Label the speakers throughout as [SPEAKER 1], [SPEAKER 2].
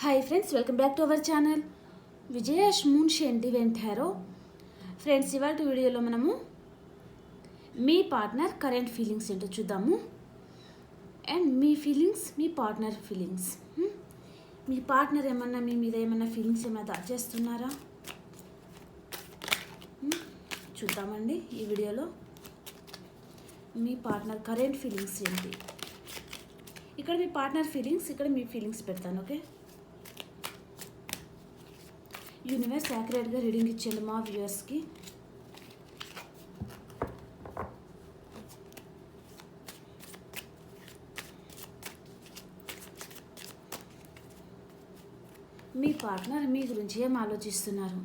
[SPEAKER 1] Hi friends welcome back to our channel Vijayash Munshi అండి వెంటారో friends ఇవాళ వీడియోలో మనము మీ పార్ట్నర్ కరెంట్ ఫీలింగ్స్ ఏంటో చూద్దాము. అండ్ మీ ఫీలింగ్స్ మీ పార్ట్నర్ ఫీలింగ్స్ hmm? మీ పార్ట్నర్ ఏమన్నా మీ మీద ఏమన్నా ఫీలింగ్స్ ఏమైనా దాచేస్తున్నారా hmm? చూద్దామండి ఈ వీడియోలో. మీ పార్ట్నర్ కరెంట్ ఫీలింగ్స్ ఏంటి? ఇక్కడ మీ పార్ట్నర్ ఫీలింగ్స్ ఇక్కడ మీ ఫీలింగ్స్ పెడతాను ఓకే యూనివర్స్ యాక్యురేట్గా రీడింగ్ ఇచ్చేయండి మా వ్యూయర్స్కి మీ పార్ట్నర్ మీ గురించి ఏం ఆలోచిస్తున్నారు?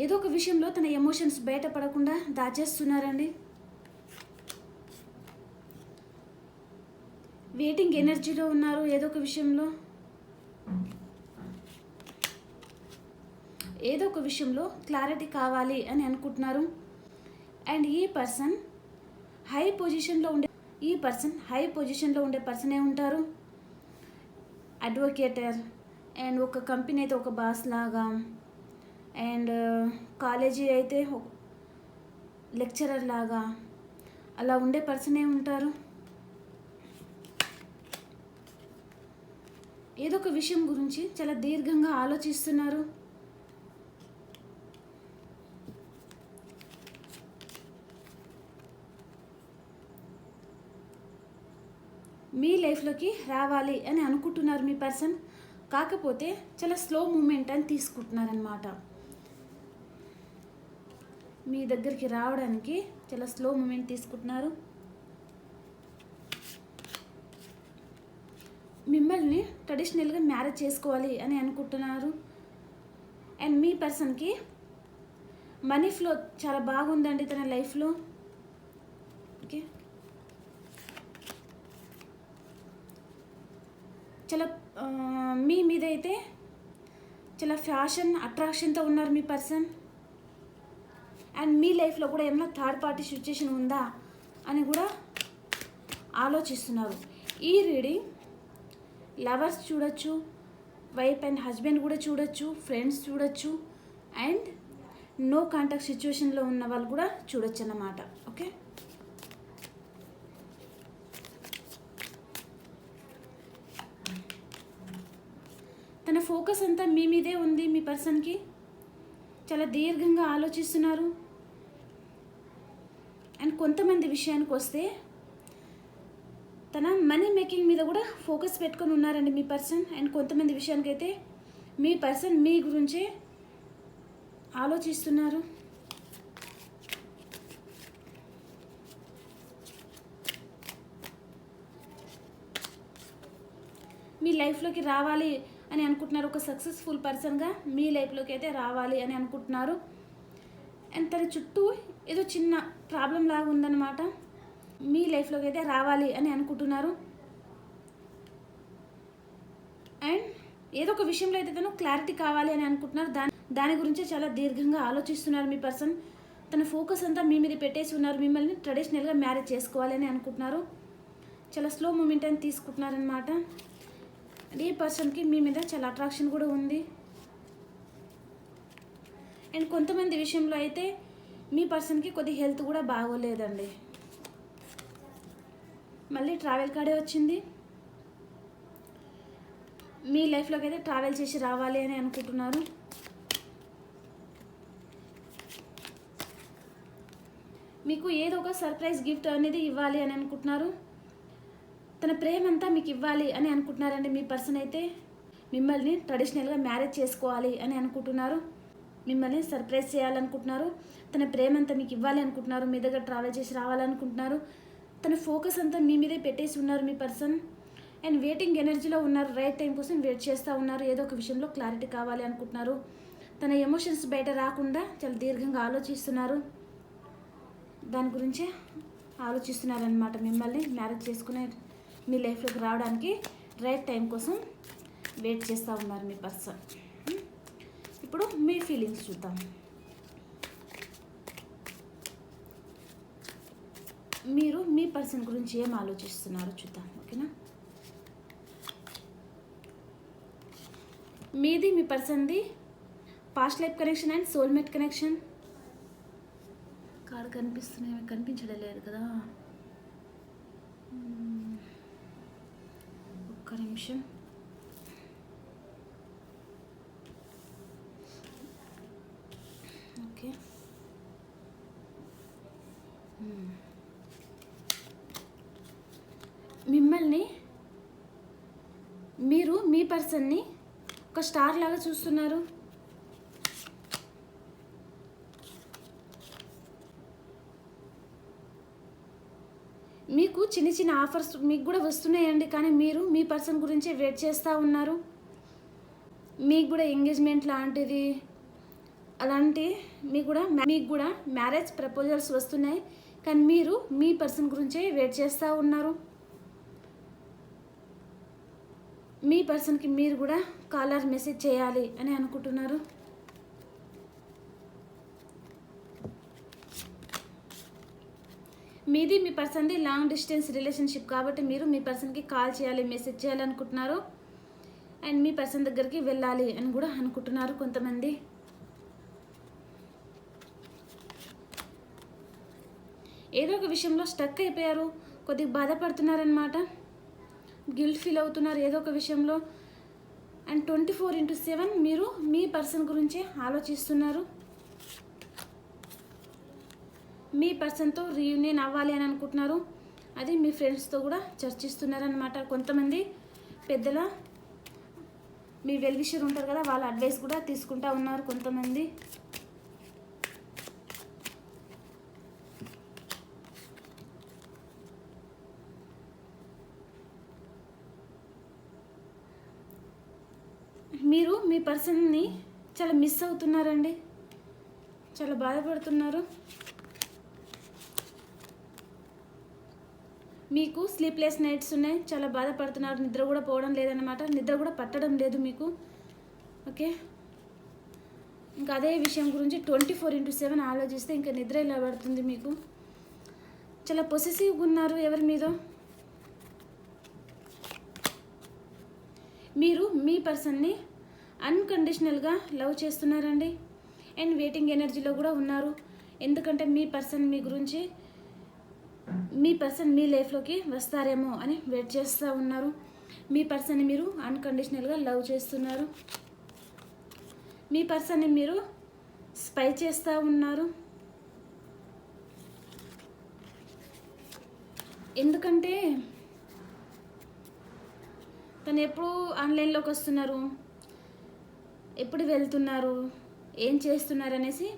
[SPEAKER 1] ఏదో ఒక విషయంలో తన ఎమోషన్స్ బయటపడకుండా దాచేస్తున్నారండి. వెయిటింగ్ ఎనర్జీలో ఉన్నారు ఏదో ఒక విషయంలో. ఏదో ఒక విషయంలో క్లారిటీ కావాలి అని అనుకుంటున్నారు. అండ్ ఈ పర్సన్ హై పొజిషన్లో ఉండే ఈ పర్సన్ హై పొజిషన్లో ఉండే పర్సనే ఉంటారు? అడ్వకేటర్ అండ్ ఒక కంపెనీ అయితే ఒక బాస్ లాగా అండ్ కాలేజీ అయితే లెక్చరర్ లాగా అలా ఉండే పర్సనే ఉంటారు? ఏదో ఒక విషయం గురించి చాలా దీర్ఘంగా ఆలోచిస్తున్నారు. మీ లైఫ్లోకి రావాలి అని అనుకుంటున్నారు మీ పర్సన్. కాకపోతే చాలా స్లో మూమెంట్ అని తీసుకుంటున్నారనమాట మీ దగ్గరికి రావడానికి చాలా స్లో మూమెంట్ తీసుకుంటున్నారు. మిమ్మల్ని ట్రెడిషనల్గా మ్యారేజ్ చేసుకోవాలి అని అనుకుంటున్నారు. అండ్ మీ పర్సన్కి మనీ ఫ్లో చాలా బాగుందండి తన లైఫ్లో. ఓకే చాలా మీ మీద అయితే చాలా ఫ్యాషన్ అట్రాక్షన్తో ఉన్నారు మీ పర్సన్. అండ్ మీ లైఫ్లో కూడా ఏమైనా థర్డ్ పార్టీ సిచ్యుయేషన్ ఉందా అని కూడా ఆలోచిస్తున్నారు. ఈ రీడింగ్ లవర్స్ చూడొచ్చు వైఫ్ అండ్ హస్బెండ్ కూడా చూడొచ్చు ఫ్రెండ్స్ చూడొచ్చు అండ్ నో కాంటాక్ట్ సిచ్యువేషన్లో ఉన్న వాళ్ళు కూడా చూడొచ్చు అన్నమాట ఓకే తన ఫోకస్ అంతా మీ మీదే ఉంది మీ పర్సన్కి? చాలా దీర్ఘంగా ఆలోచిస్తున్నారు. అండ్ కొంతమంది విషయానికి వస్తే తన మనీ మేకింగ్ మీద కూడా ఫోకస్ పెట్టుకొని ఉన్నారండి మీ పర్సన్. అండ్ కొంతమంది విషయానికైతే మీ పర్సన్ మీ గురించే ఆలోచిస్తున్నారు. మీ లైఫ్లోకి రావాలి అని అనుకుంటున్నారు. ఒక సక్సెస్ఫుల్ పర్సన్గా మీ లైఫ్లోకి అయితే రావాలి అని అనుకుంటున్నారు. అండ్ తన చుట్టూ ఏదో చిన్న ప్రాబ్లం లాగా ఉందన్నమాట. మీ లైఫ్లోకి అయితే రావాలి అని అనుకుంటున్నారు. అండ్ ఏదో ఒక విషయంలో అయితే తను క్లారిటీ కావాలి అని అనుకుంటున్నారు. దాని దాని గురించే చాలా దీర్ఘంగా ఆలోచిస్తున్నారు మీ పర్సన్ తన ఫోకస్ అంతా మీ మీద పెట్టేసి ఉన్నారు. మిమ్మల్ని ట్రెడిషనల్గా మ్యారేజ్ చేసుకోవాలి అని అనుకుంటున్నారు. చాలా స్లో మూమెంట్ అని తీసుకుంటున్నారనమాట అండ్ ఈ పర్సన్కి మీ మీద చాలా అట్రాక్షన్ కూడా ఉంది. అండ్ కొంతమంది విషయంలో అయితే మీ పర్సన్కి కొద్ది హెల్త్ కూడా బాగోలేదండి. మళ్ళీ ట్రావెల్ కార్డే వచ్చింది. మీ లైఫ్లోకి అయితే ట్రావెల్ చేసి రావాలి అని అనుకుంటున్నారు. మీకు ఏదో ఒక సర్ప్రైజ్ గిఫ్ట్ అనేది ఇవ్వాలి అని అనుకుంటున్నారు. తన ప్రేమంతా మీకు ఇవ్వాలి అని అనుకుంటున్నారండి మీ పర్సన్ అయితే? మిమ్మల్ని ట్రెడిషనల్గా మ్యారేజ్ చేసుకోవాలి అని అనుకుంటున్నారు. మిమ్మల్ని సర్ప్రైజ్ చేయాలనుకుంటున్నారు. తన ప్రేమంతా మీకు ఇవ్వాలి అనుకుంటున్నారు. మీ దగ్గర ట్రావెల్ చేసి రావాలనుకుంటున్నారు. తన ఫోకస్ అంతా మీ మీదే పెట్టేసి ఉన్నారు మీ పర్సన్. అండ్ వెయిటింగ్ ఎనర్జీలో ఉన్నారు. రైట్ టైం కోసం వెయిట్ చేస్తూ ఉన్నారు. ఏదో ఒక విషయంలో క్లారిటీ కావాలి అనుకుంటున్నారు. తన ఎమోషన్స్ బయట రాకుండా చాలా దీర్ఘంగా ఆలోచిస్తున్నారు. దాని గురించే ఆలోచిస్తున్నారనమాట మిమ్మల్ని మ్యారేజ్ చేసుకునే మీ లైఫ్లోకి రావడానికి రైట్ టైం కోసం వెయిట్ చేస్తూ ఉన్నారు మీ పర్సన్. ఇప్పుడు మీ ఫీలింగ్స్ చూద్దాం. మీరు మీ పర్సన్ గురించి ఏం ఆలోచిస్తున్నారో చూద్దాం ఓకేనా? మీది మీ పర్సన్ది past life connection and soulmate connection? Card కనిపిస్తున్నాయి కనిపించడం లేదు కదా. ఒక్క నిమిషం. ఓకే. మిమ్మల్ని మీరు మీ పర్సన్ని ఒక స్టార్ లాగా చూస్తున్నారు మీకు చిన్న చిన్న ఆఫర్స్ మీకు కూడా వస్తున్నాయండి. కానీ మీరు మీ పర్సన్ గురించే వెయిట్ చేస్తూ ఉన్నారు. మీకు కూడా ఎంగేజ్మెంట్ లాంటిది అలాంటి మీకు కూడా మీకు కూడా మ్యారేజ్ ప్రపోజల్స్ వస్తున్నాయి. కానీ మీరు మీ పర్సన్ గురించే వెయిట్ చేస్తూ ఉన్నారు. మీ పర్సన్కి మీరు కూడా కాలర్ మెసేజ్ చేయాలి అని అనుకుంటున్నారు. మీది మీ పర్సన్ది లాంగ్ డిస్టెన్స్ రిలేషన్షిప్ కాబట్టి మీరు మీ పర్సన్కి కాల్ చేయాలి మెసేజ్ చేయాలి అనుకుంటున్నారు. అండ్ మీ పర్సన్ దగ్గరికి వెళ్ళాలి అని కూడా అనుకుంటున్నారు కొంతమంది. ఏదో ఒక విషయంలో స్టక్ అయిపోయారు కొద్దిగా బాధపడుతున్నారనమాట గిల్ట్ ఫీల్ అవుతున్నారు ఏదో ఒక విషయంలో. And twenty four into seven మీరు మీ పర్సన్ గురించే ఆలోచిస్తున్నారు. మీ పర్సన్తో రీయూనియన్ అవ్వాలి అని అనుకుంటున్నారు. అది మీ ఫ్రెండ్స్తో కూడా చర్చిస్తున్నారనమాట కొంతమంది పెద్దల మీ వెల్విషర్ ఉంటారు కదా వాళ్ళ అడ్వైస్ కూడా తీసుకుంటా ఉన్నారు కొంతమంది. మీరు మీ పర్సన్ని చాలా మిస్ అవుతున్నారండి. చాలా బాధపడుతున్నారు. మీకు స్లీప్లెస్ నైట్స్ ఉన్నాయి. చాలా బాధపడుతున్నారు. నిద్ర కూడా పోవడం లేదన్నమాట. నిద్ర కూడా పట్టడం లేదు మీకు. ఓకే? ఇంకా అదే విషయం గురించి ట్వంటీ ఫోర్ ఇంటూ సెవెన్ ఆలోచిస్తే ఇంకా నిద్ర ఇలా పడుతుంది మీకు? చాలా పొసెసివ్గా ఉన్నారు ఎవరి మీద? మీరు మీ పర్సన్ని అన్కండిషనల్గా లవ్ చేస్తున్నారండి. అండ్ వెయిటింగ్ ఎనర్జీలో కూడా ఉన్నారు. ఎందుకంటే మీ పర్సన్ మీ గురించి మీ పర్సన్ మీ లైఫ్లోకి వస్తారేమో అని వెయిట్ చేస్తూ ఉన్నారు. మీ పర్సన్ని మీరు అన్కండిషనల్గా లవ్ చేస్తున్నారు. మీ పర్సన్ని మీరు స్పై చేస్తూ ఉన్నారు. ఎందుకంటే తను ఎప్పుడు ఆన్లైన్లోకి వస్తున్నారు. ఎప్పుడు వెళ్తున్నారు ఏం చేస్తున్నారు అనేసి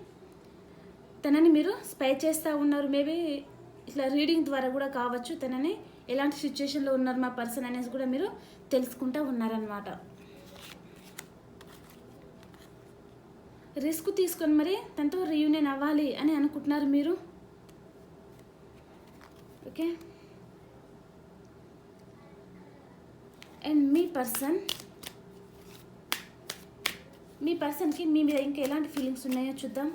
[SPEAKER 1] తనని మీరు స్పై చేస్తూ ఉన్నారు. మేబీ ఇట్లా రీడింగ్ ద్వారా కూడా కావచ్చు తనని ఎలాంటి సిచ్యువేషన్లో ఉన్నారు మా పర్సన్ అనేసి కూడా మీరు తెలుసుకుంటూ ఉన్నారనమాట రిస్క్ తీసుకొని మరి తనతో రీయూనియన్ అవ్వాలి అని అనుకుంటున్నారు మీరు? ఓకే అండ్ మీ పర్సన్ మీ పర్సన్కి మీ మీద ఇంకా ఎలాంటి ఫీలింగ్స్ ఉన్నాయో చూద్దాం.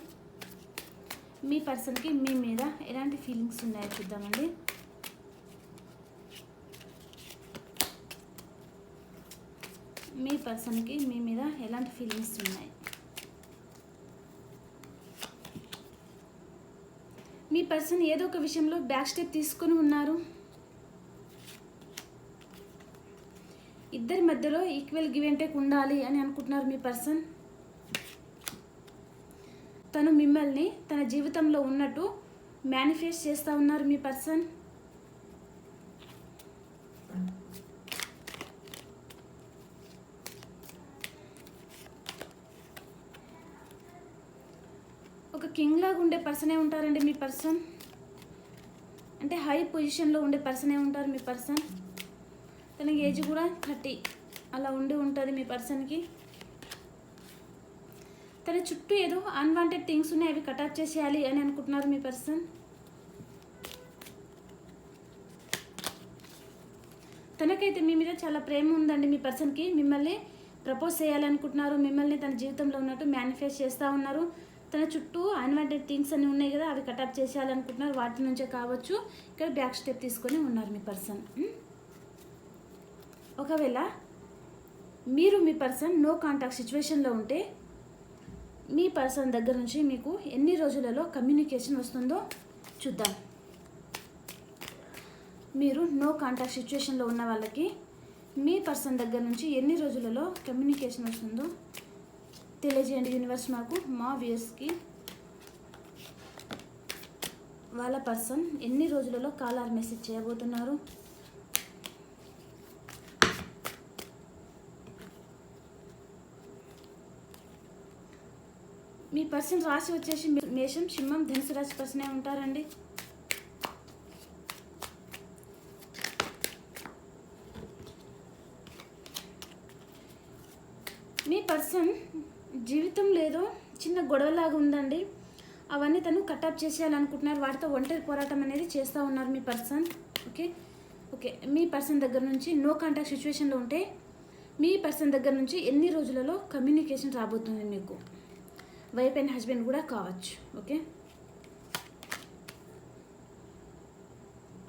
[SPEAKER 1] మీ పర్సన్కి మీ మీద ఎలాంటి ఫీలింగ్స్ ఉన్నాయో చూద్దామండి. మీ పర్సన్కి మీ మీద ఎలాంటి ఫీలింగ్స్ ఉన్నాయి? మీ పర్సన్ ఏదో ఒక విషయంలో బ్యాక్ స్టెప్ తీసుకొని ఉన్నారు. ఇద్దరి మధ్యలో ఈక్వల్ గివ్ అండ్ టేక్ ఉండాలి అని అనుకుంటున్నారు మీ పర్సన్. తను మిమ్మల్ని తన జీవితంలో ఉన్నట్టు మేనిఫెస్ట్ చేస్తూ ఉన్నారు మీ పర్సన్? ఒక కింగ్ లాగా ఉండే పర్సనే ఉంటారండి మీ పర్సన్ అంటే హై పొజిషన్లో ఉండే పర్సనే ఉంటారు మీ పర్సన్ తన ఏజ్ కూడా థర్టీ అలా ఉండి ఉంటుంది మీ పర్సన్కి తన చుట్టూ ఏదో అన్వాంటెడ్ థింగ్స్ ఉన్నాయి అవి కటాప్ చేసేయాలి అని అనుకుంటున్నారు మీ పర్సన్ తనకైతే మీ మీద చాలా ప్రేమ ఉందండి మీ పర్సన్కి మిమ్మల్ని ప్రపోజ్ చేయాలనుకుంటున్నారు మిమ్మల్ని తన జీవితంలో ఉన్నట్టు మేనిఫెస్ట్ చేస్తూ ఉన్నారు. తన చుట్టూ అన్వాంటెడ్ థింగ్స్ అన్నీ ఉన్నాయి కదా అవి కటాప్ చేసేయాలనుకుంటున్నారు. వాటి నుంచే కావచ్చు. ఇక్కడ బ్యాక్ స్టెప్ తీసుకొని ఉన్నారు మీ పర్సన్ ఒకవేళ మీరు మీ పర్సన్ నో కాంటాక్ట్ సిచ్యువేషన్లో ఉంటే మీ పర్సన్ దగ్గర నుంచి మీకు ఎన్ని రోజులలో కమ్యూనికేషన్ వస్తుందో చూద్దాం. మీరు నో కాంటాక్ట్ సిచ్యువేషన్లో ఉన్న వాళ్ళకి మీ పర్సన్ దగ్గర నుంచి ఎన్ని రోజులలో కమ్యూనికేషన్ వస్తుందో తెలియజేయండి యూనివర్స్ మాకు మా వ్యూస్కి వాళ్ళ పర్సన్ ఎన్ని రోజులలో కాలర్ మెసేజ్ చేయబోతున్నారు మీ పర్సన్ రాశి వచ్చేసి మేషం సింహం ధనుసు రాశి పర్సనే ఉంటారండి. మీ పర్సన్ జీవితం లేదో చిన్న గొడవలాగా ఉందండి. అవన్నీ తను కటప్ చేసేయాలనుకుంటున్నారు. వాటితో ఒంటరి పోరాటం అనేది చేస్తూ ఉన్నారు మీ పర్సన్. ఓకే? ఓకే. మీ పర్సన్ దగ్గర నుంచి నో కాంటాక్ట్ సిచ్యువేషన్లో ఉంటే మీ పర్సన్ దగ్గర నుంచి ఎన్ని రోజులలో కమ్యూనికేషన్ రాబోతుంది మీకు? వైఫ్ అండ్ హస్బెండ్ కూడా కావచ్చు okay?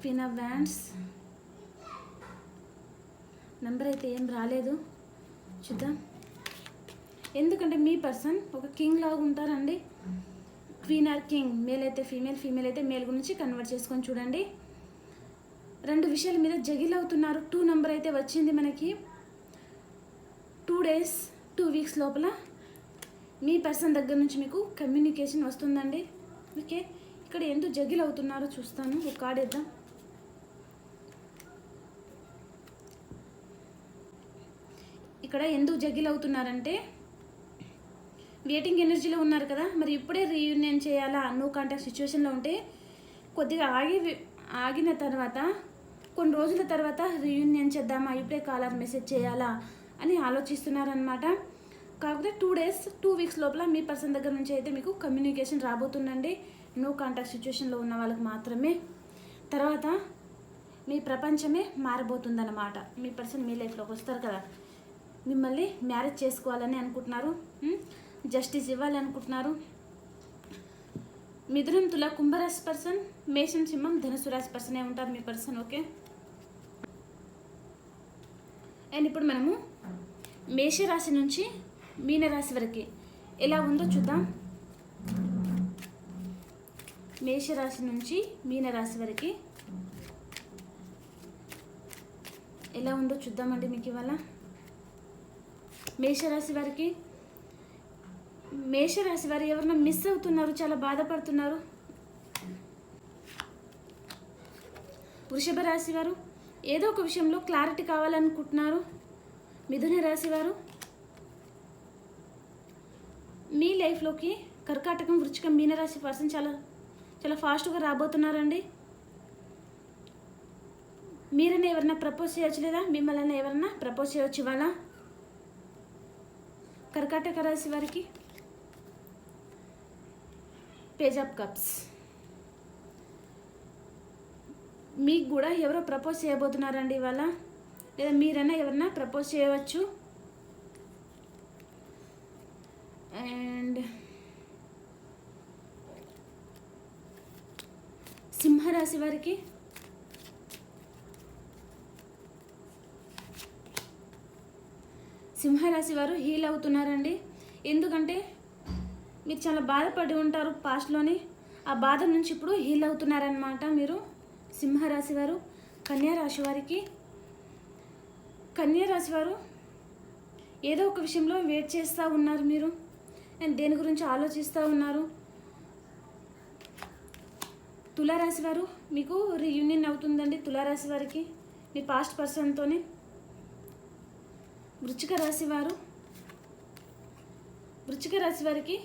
[SPEAKER 1] Queen of wands number అయితే ఏం రాలేదు. చూద్దాం. ఎందుకంటే మీ పర్సన్ ఒక కింగ్ లాగా ఉంటారండి. క్వీన్ ఆర్ కింగ్ మేల్ అయితే ఫీమేల్ ఫీమేల్ అయితే మేల్ గురించి కన్వర్ట్ చేసుకొని చూడండి. రెండు విషయాల మీద జగిల్ అవుతున్నారు. టూ నెంబర్ అయితే వచ్చింది మనకి. టూ డేస్ టూ వీక్స్ లోపల మీ పర్సన్ దగ్గర నుంచి మీకు కమ్యూనికేషన్ వస్తుందండి? ఓకే. ఇక్కడ ఎందుకు జగిల్ అవుతున్నారో చూస్తాను. ఒక కార్డ్ ఇద్దాం. ఇక్కడ ఎందుకు జగిల్ అవుతున్నారంటే వెయిటింగ్ ఎనర్జీలో ఉన్నారు కదా. మరి ఇప్పుడే రీయూనియన్ చేయాలా నో కాంటాక్ట్ సిచ్యువేషన్లో ఉంటే కొద్దిగా ఆగి ఆగిన తర్వాత కొన్ని రోజుల తర్వాత రీయూనియన్ చేద్దామా? ఇప్పుడే కాలర్ మెసేజ్ చేయాలా? అని ఆలోచిస్తున్నారనమాట కాకపోతే టూ డేస్ టూ వీక్స్ లోపల మీ పర్సన్ దగ్గర నుంచి అయితే మీకు కమ్యూనికేషన్ రాబోతుందండి. నో కాంటాక్ట్ సిచ్యువేషన్లో ఉన్న వాళ్ళకి మాత్రమే. తర్వాత మీ ప్రపంచమే మారబోతుందన్నమాట. మీ పర్సన్ మీ లైఫ్లోకి వస్తారు కదా. మిమ్మల్ని మ్యారేజ్ చేసుకోవాలని అనుకుంటున్నారు. జస్టిస్ ఇవ్వాలి అనుకుంటున్నారు. మిథునం తుల కుంభరాశి పర్సన్ మేషం సింహం ధనుసు రాశి పర్సనే ఉంటారు మీ పర్సన్ ఓకే అండ్ ఇప్పుడు మనము మేషరాశి నుంచి మీనరాశి వరకు. ఎలా ఉందో చూద్దాం. మేషరాశి నుంచి మీనరాశి వరకు. ఎలా ఉందో చూద్దామండి మీకు ఇవాళ. మేషరాశి వారికి మేషరాశి వారు ఎవరన్నా మిస్ అవుతున్నారు చాలా బాధపడుతున్నారు. వృషభ రాశి వారు ఏదో ఒక విషయంలో క్లారిటీ కావాలనుకుంటున్నారు. మిథున రాశి వారు మీ లైఫ్లోకి కర్కాటకం వృచ్చికం మీనరాశి పర్సన్ చాలా చాలా ఫాస్ట్గా రాబోతున్నారండి. మీరన్నా ఎవరన్నా ప్రపోజ్ చేయొచ్చు లేదా? మిమ్మల్ని ఎవరన్నా ప్రపోజ్ చేయొచ్చు ఇవాళ. కర్కాటక రాశి వారికి పేజ్ ఆఫ్ కప్స్ మీకు కూడా ఎవరో ప్రపోజ్ చేయబోతున్నారండి ఇవాళ. లేదా మీరైనా ఎవరన్నా ప్రపోజ్ చేయవచ్చు. అండ్ సింహరాశి వారికి సింహరాశి వారు హీల్ అవుతున్నారండి ఎందుకంటే మీరు చాలా బాధపడి ఉంటారు పాస్ట్లోని ఆ బాధ నుంచి ఇప్పుడు హీల్ అవుతున్నారనమాట మీరు సింహరాశి వారు కన్యా రాశి వారికి కన్యారాశి వారు ఏదో ఒక విషయంలో వెయిట్ చేస్తూ ఉన్నారు మీరు అండ్ దేని గురించి ఆలోచిస్తూ ఉన్నారు? తులారాశి వారు మీకు రీయూనియన్ అవుతుందండి తులారాశి వారికి మీ పాస్ట్ పర్సన్తోనే వృచ్చిక రాశి వారు వృచ్చిక రాశి వారికి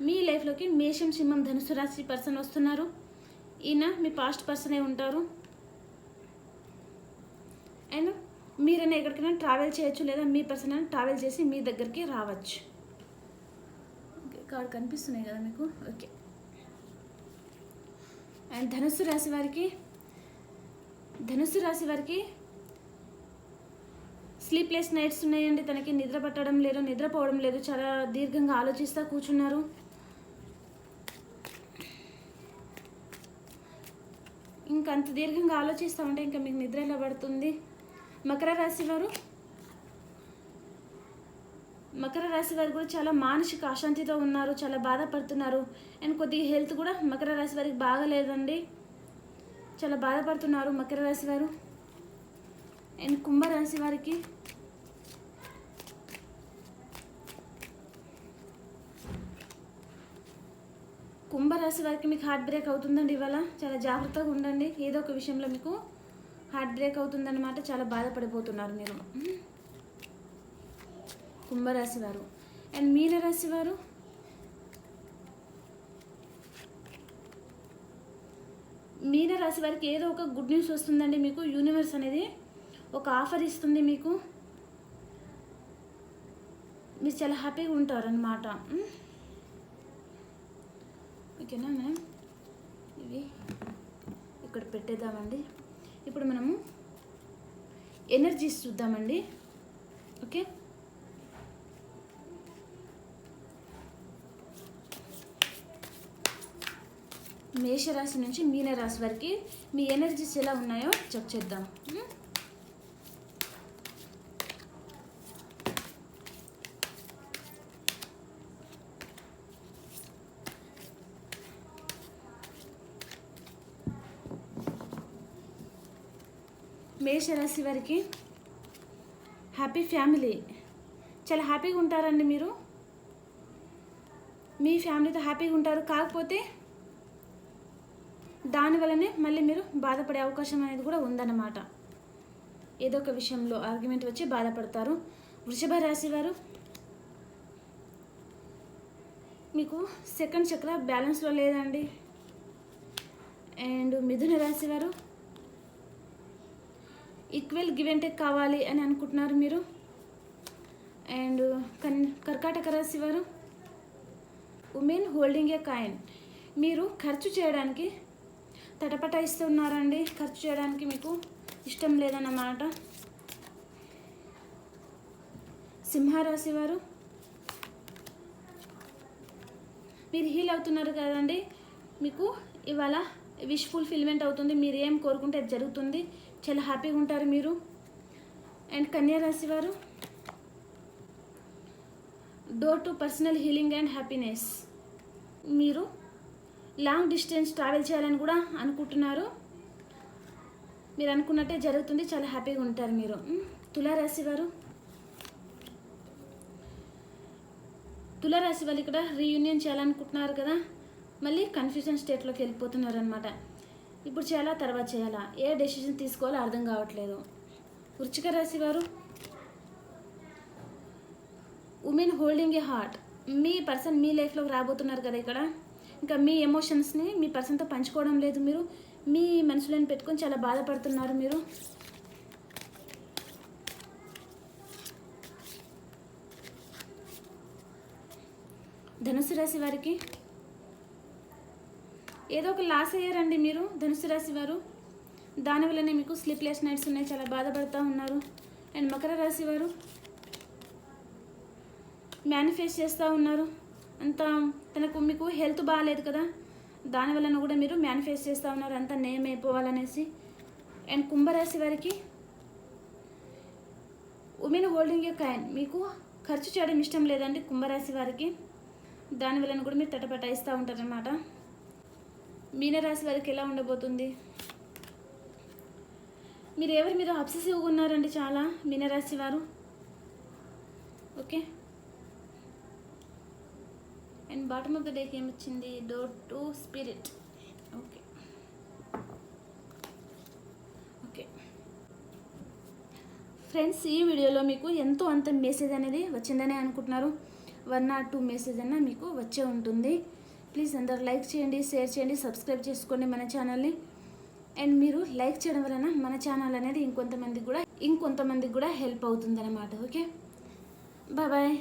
[SPEAKER 1] మీ లైఫ్లోకి మేషం సింహం ధనుసు రాశి పర్సన్ వస్తున్నారు. ఈయన మీ పాస్ట్ పర్సనే ఉంటారు. అండ్ మీరైనా ఎక్కడికైనా ట్రావెల్ చేయొచ్చు లేదా మీ పర్సన్ అయినా ట్రావెల్ చేసి మీ దగ్గరికి రావచ్చు. కార్డ్ కనిపిస్తున్నాయి కదా మీకు? ఓకే. అండ్ ధనుస్సు రాశి వారికి ధనుస్సు రాశి వారికి స్లీప్లెస్ నైట్స్ ఉన్నాయండి. తనకి నిద్ర పట్టడం లేదు నిద్రపోవడం లేదు. చాలా దీర్ఘంగా ఆలోచిస్తూ కూర్చున్నారు. ఇంకా అంత దీర్ఘంగా ఆలోచిస్తామంటే ఇంకా మీకు నిద్ర ఎలా పడుతుంది? మకర రాశి వారు మకర రాశి వారు కూడా చాలా మానసిక అశాంతితో ఉన్నారు చాలా బాధపడుతున్నారు. అండ్ కొద్దిగా హెల్త్ కూడా మకర రాశి వారికి బాగలేదండి. చాలా బాధపడుతున్నారు మకర రాశి వారు. అండ్ కుంభరాశి వారికి కుంభరాశి వారికి మీకు హార్ట్ బ్రేక్ అవుతుందండి ఇవాళ. చాలా జాగ్రత్తగా ఉండండి. ఏదో ఒక విషయంలో మీకు హార్ట్ బ్రేక్ అవుతుందన్నమాట. చాలా బాధపడిపోతున్నారు మీరు. కుంభరాశి వారు. అండ్ మీనరాశి వారు? మీనరాశి వారికి ఏదో ఒక గుడ్ న్యూస్ వస్తుందండి మీకు. యూనివర్స్ అనేది ఒక ఆఫర్ ఇస్తుంది మీకు. మీరు చాలా హ్యాపీగా ఉంటారనమాట ఓకేనా మనం ఇవి ఇక్కడ పెట్టేద్దామండి. ఇప్పుడు మనము ఎనర్జీస్ చూద్దామండి. ఓకే? మేషరాశి నుంచి మీనరాశి వరకు మీ ఎనర్జీస్ ఎలా ఉన్నాయో చెక్ చేద్దాం. మేషరాశి వారికి హ్యాపీ ఫ్యామిలీ చాలా హ్యాపీగా ఉంటారండి మీరు. మీ ఫ్యామిలీతో హ్యాపీగా ఉంటారు. కాకపోతే దానివల్లనే మళ్ళీ మీరు బాధపడే అవకాశం అనేది కూడా ఉందన్నమాట. ఏదో ఒక విషయంలో ఆర్గ్యుమెంట్ వచ్చి బాధపడతారు. వృషభ రాశి వారు మీకు సెకండ్ చక్ర బ్యాలెన్స్లో లేదండి. అండ్ మిథున రాశి వారు ఈక్వల్ గివ్ అండ్ టేక్ కావాలి అని అనుకుంటున్నారు మీరు. అండ్ కన్ కర్కాటక రాశి వారు ఉమెన్ హోల్డింగ్ ఏ కాయిన్ మీరు ఖర్చు చేయడానికి తటపటాయిస్తున్నారండి ఖర్చు చేయడానికి మీకు ఇష్టం లేదన్నమాట. సింహరాశి వారు మీరు హీల్ అవుతున్నారు కదండి. మీకు ఇవాళ విష్ ఫుల్ఫిల్మెంట్ అవుతుంది. మీరు ఏం కోరుకుంటే అది జరుగుతుంది. చాలా హ్యాపీగా ఉంటారు మీరు. అండ్ కన్యా రాశి వారు door to personal healing and happiness మీరు లాంగ్ డిస్టెన్స్ ట్రావెల్ చేయాలని కూడా అనుకుంటున్నారు. మీరు అనుకున్నట్టే జరుగుతుంది. చాలా హ్యాపీగా ఉంటారు మీరు. తులారాశి వారు. తులారాశి వాళ్ళు ఇక్కడ రీయూనియన్ చేయాలనుకుంటున్నారు కదా. మళ్ళీ కన్ఫ్యూజన్ స్టేట్లోకి వెళ్ళిపోతున్నారు అనమాట ఇప్పుడు చేయాలా తర్వాత చేయాలా? ఏ డెసిషన్ తీసుకోవాలో అర్థం కావట్లేదు. వృచ్చిక రాశి వారు. ఉమెన్ హోల్డింగ్ ఏ హార్ట్ మీ పర్సన్ మీ లైఫ్లోకి రాబోతున్నారు కదా ఇక్కడ. ఇంకా మీ ఎమోషన్స్ని మీ పర్సన్తో పంచుకోవడం లేదు మీరు. మీ మనసులోని పెట్టుకొని చాలా బాధపడుతున్నారు మీరు. ధనుసు రాశి వారికి ఏదో ఒక లాస్ అయ్యారండి మీరు ధనుసు రాశి వారు. దానివల్లనే మీకు స్లీప్లెస్ నైట్స్ ఉన్నాయి చాలా బాధపడుతూ ఉన్నారు. అండ్ మకర రాశి వారు మేనిఫెస్ట్ చేస్తూ ఉన్నారు. అంత తనకు మీకు హెల్త్ బాగాలేదు కదా? దానివలన కూడా మీరు మేనిఫెస్ట్ చేస్తూ ఉన్నారు అంత నేమ్ అయిపోవాలనేసి అండ్ కుంభరాశి వారికి ఉమెన్ హోల్డింగ్ యొక్క కాయిన్ మీకు ఖర్చు చేయడం ఇష్టం లేదండి కుంభరాశి వారికి. దానివలన కూడా మీరు తటపటాయిస్తూ ఉంటారనమాట మీనరాశి వారికి ఎలా ఉండబోతుంది? మీరు ఎవరి మీద అబ్సెసివ్గా ఉన్నారండి చాలా మీనరాశి వారు? Okay. And bottom of the డేకి ఏమొచ్చింది door to spirit okay okay friends ఈ వీడియోలో మీకు ఎంతో అంత మెసేజ్ అనేది వచ్చిందని అనుకుంటున్నారు. వన్ ఆర్ టూ మెసేజ్ అన్న మీకు వచ్చే ఉంటుంది. ప్లీజ్ అందరు లైక్ చేయండి షేర్ చేయండి సబ్స్క్రైబ్ చేసుకోండి మన ఛానల్ని అండ్ మీరు లైక్ చేయడం వలన మన ఛానల్ అనేది ఇంకొంతమందికి కూడా ఇంకొంతమందికి కూడా హెల్ప్ అవుతుంది అనమాట ఓకే బాయ్ బాయ్